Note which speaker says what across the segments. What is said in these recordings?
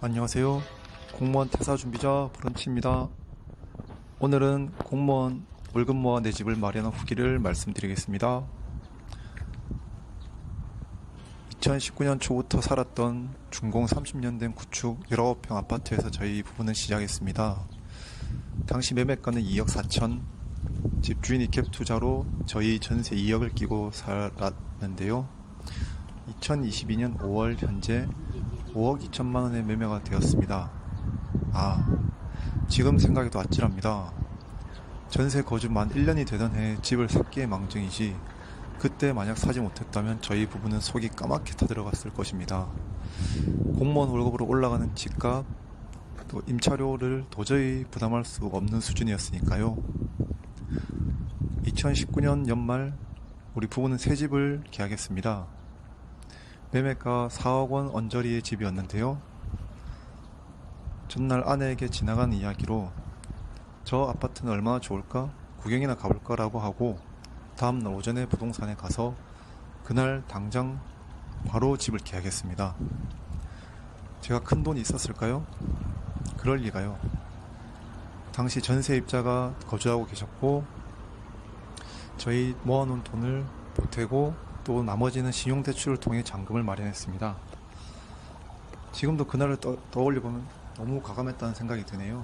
Speaker 1: 안녕하세요. 공무원 퇴사 준비자 브런치입니다. 오늘은 공무원 월급 모아 내 집을 마련한 후기를 말씀드리겠습니다. 2019년 초부터 살았던 준공 30년 된 구축 19평 아파트에서 저희 부부는 시작했습니다. 당시 매매가는 2억 4천, 집주인이 갭 투자로 저희 전세 2억을 끼고 살았는데요. 2022년 5월 현재 5억 2천만 원에 매매가 되었습니다. 아, 지금 생각해도 아찔합니다. 전세 거주 만 1년이 되던 해 집을 샀기에 망정이지 그때 만약 사지 못했다면 저희 부부는 속이 까맣게 타들어갔을 것입니다. 공무원 월급으로 올라가는 집값 또 임차료를 도저히 부담할 수 없는 수준이었으니까요. 2019년 연말 우리 부부는 새 집을 계약했습니다. 매매가 4억 원 언저리의 집이었는데요. 전날 아내에게 지나간 이야기로 저 아파트는 얼마나 좋을까? 구경이나 가볼까 라고 하고 다음날 오전에 부동산에 가서 그날 당장 바로 집을 계약했습니다. 제가 큰 돈이 있었을까요? 그럴 리가요. 당시 전세 입자가 거주하고 계셨고 저희 모아놓은 돈을 보태고 또 나머지는 신용대출을 통해 잔금을 마련했습니다. 지금도 그날을 떠, 떠올려 보면 너무 과감했다는 생각이 드네요.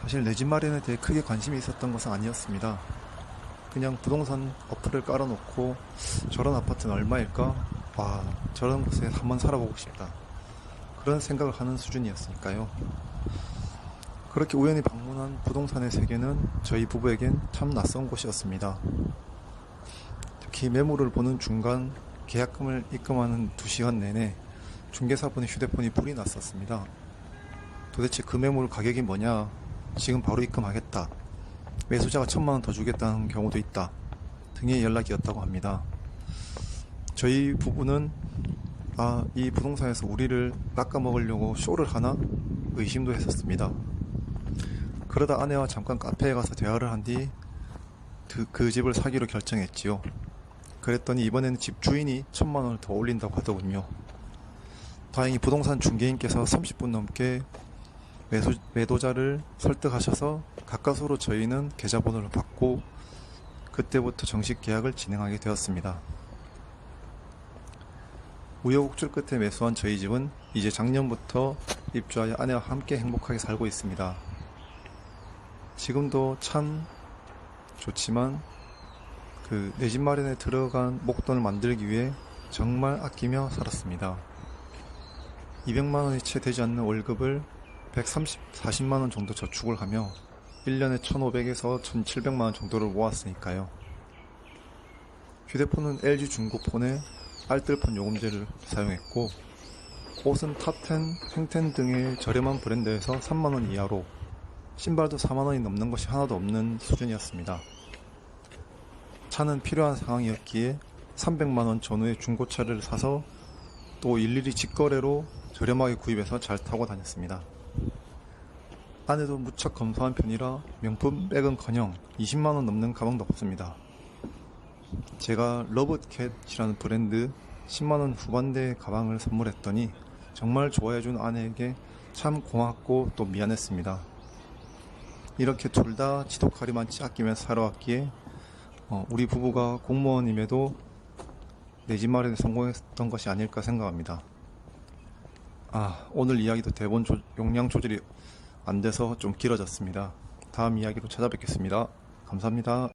Speaker 1: 사실 내 집 마련에 대해 크게 관심이 있었던 것은 아니었습니다. 그냥 부동산 어플을 깔아놓고 저런 아파트는 얼마일까? 와, 저런 곳에 한번 살아보고 싶다. 그런 생각을 하는 수준이었으니까요. 그렇게 우연히 방문한 부동산의 세계는 저희 부부에겐 참 낯선 곳이었습니다. 특히 매물을 보는 중간 계약금을 입금하는 2시간 내내 중개사분의 휴대폰이 불이 났었습니다. 도대체 그 매물 가격이 뭐냐? 지금 바로 입금하겠다. 매수자가 천만 원 더 주겠다는 경우도 있다. 등의 연락이었다고 합니다. 저희 부부는 아, 이 부동산에서 우리를 낚아먹으려고 쇼를 하나 의심도 했었습니다. 그러다 아내와 잠깐 카페에 가서 대화를 한 뒤 그 집을 사기로 결정했지요. 그랬더니 이번에는 집 주인이 천만 원을 더 올린다고 하더군요. 다행히 부동산 중개인께서 30분 넘게 매수, 매도자를 설득하셔서 가까스로 저희는 계좌번호를 받고 그때부터 정식 계약을 진행하게 되었습니다. 우여곡절 끝에 매수한 저희 집은 이제 작년부터 입주하여 아내와 함께 행복하게 살고 있습니다. 지금도 참 좋지만 그 내 집 마련에 들어간 목돈을 만들기 위해 정말 아끼며 살았습니다. 200만 원이 채 되지 않는 월급을 130, 40만 원 정도 저축을 하며 1년에 1,500에서 1,700만 원 정도를 모았으니까요. 휴대폰은 LG 중고폰에 알뜰폰 요금제를 사용했고 옷은 탑10, 팽텐 등의 저렴한 브랜드에서 3만 원 이하로 신발도 4만 원이 넘는 것이 하나도 없는 수준이었습니다. 차는 필요한 상황이었기에 300만 원 전후의 중고차를 사서 또 일일이 직거래로 저렴하게 구입해서 잘 타고 다녔습니다. 아내도 무척 검소한 편이라 명품 백은커녕 20만 원 넘는 가방도 없습니다. 제가 러브캣이라는 브랜드 10만 원 후반대 가방을 선물했더니 정말 좋아해준 아내에게 참 고맙고 또 미안했습니다. 이렇게 둘 다 지독하리만치 아끼면서 살아왔기에 어, 우리 부부가 공무원임에도 내 집 마련에 성공했던 것이 아닐까 생각합니다. 아, 오늘 이야기도 대본 조- 용량 조절이 안 돼서 좀 길어졌습니다. 다음 이야기로 찾아뵙겠습니다. 감사합니다.